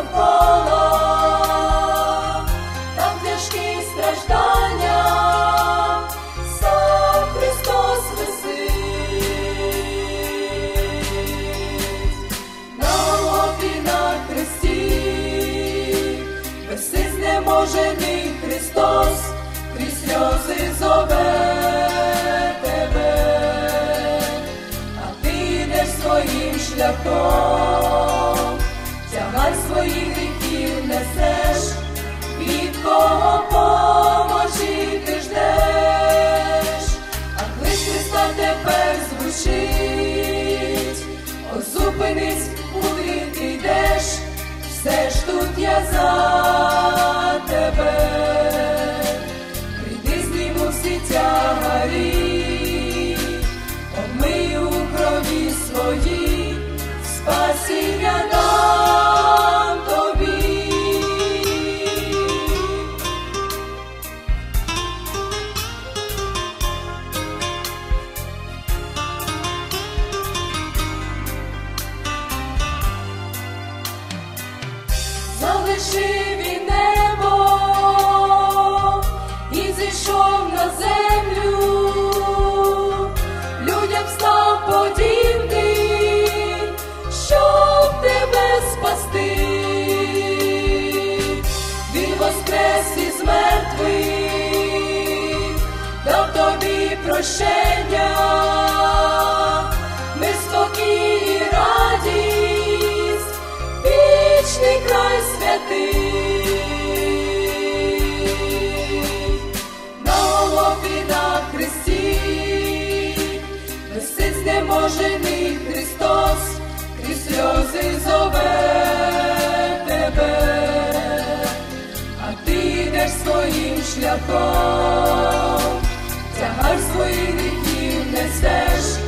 довкола, там тяжкі страждання, сам Христос висить, на лобі на хресті, висить знеможений Христос, крізь сльози а ти йдеш своїм шляхом тягар своїх гріхів несеш, від кого поможі ти ждеш, а клич Христа тепер звучить, озупинись, куди ти йдеш, все ж тут я за тебе, прийди зніму всі тягарі, обмию крові свої, спасіння залишив небо і зійшов на землю, людям став подібний, щоб тебе спасти, він воскрес із мертвих, дав тобі прощення, сльози зове тебе, а ти своїм шляхом, тягар своїх віків несеш,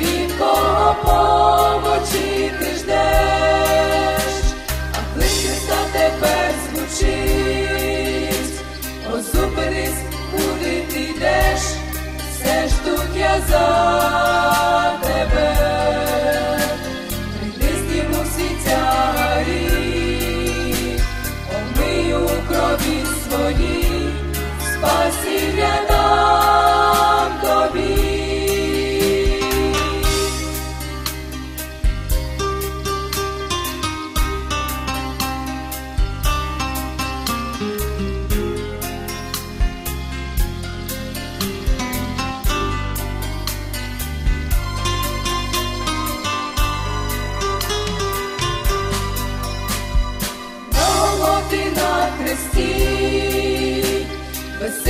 від кого помочі ти ждеш, а Христа тепер звучить,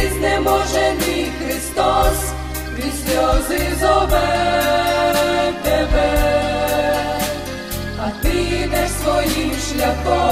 висить знеможений Христос, крізь сльози зове тебе, а ти йдеш своїм шляхом,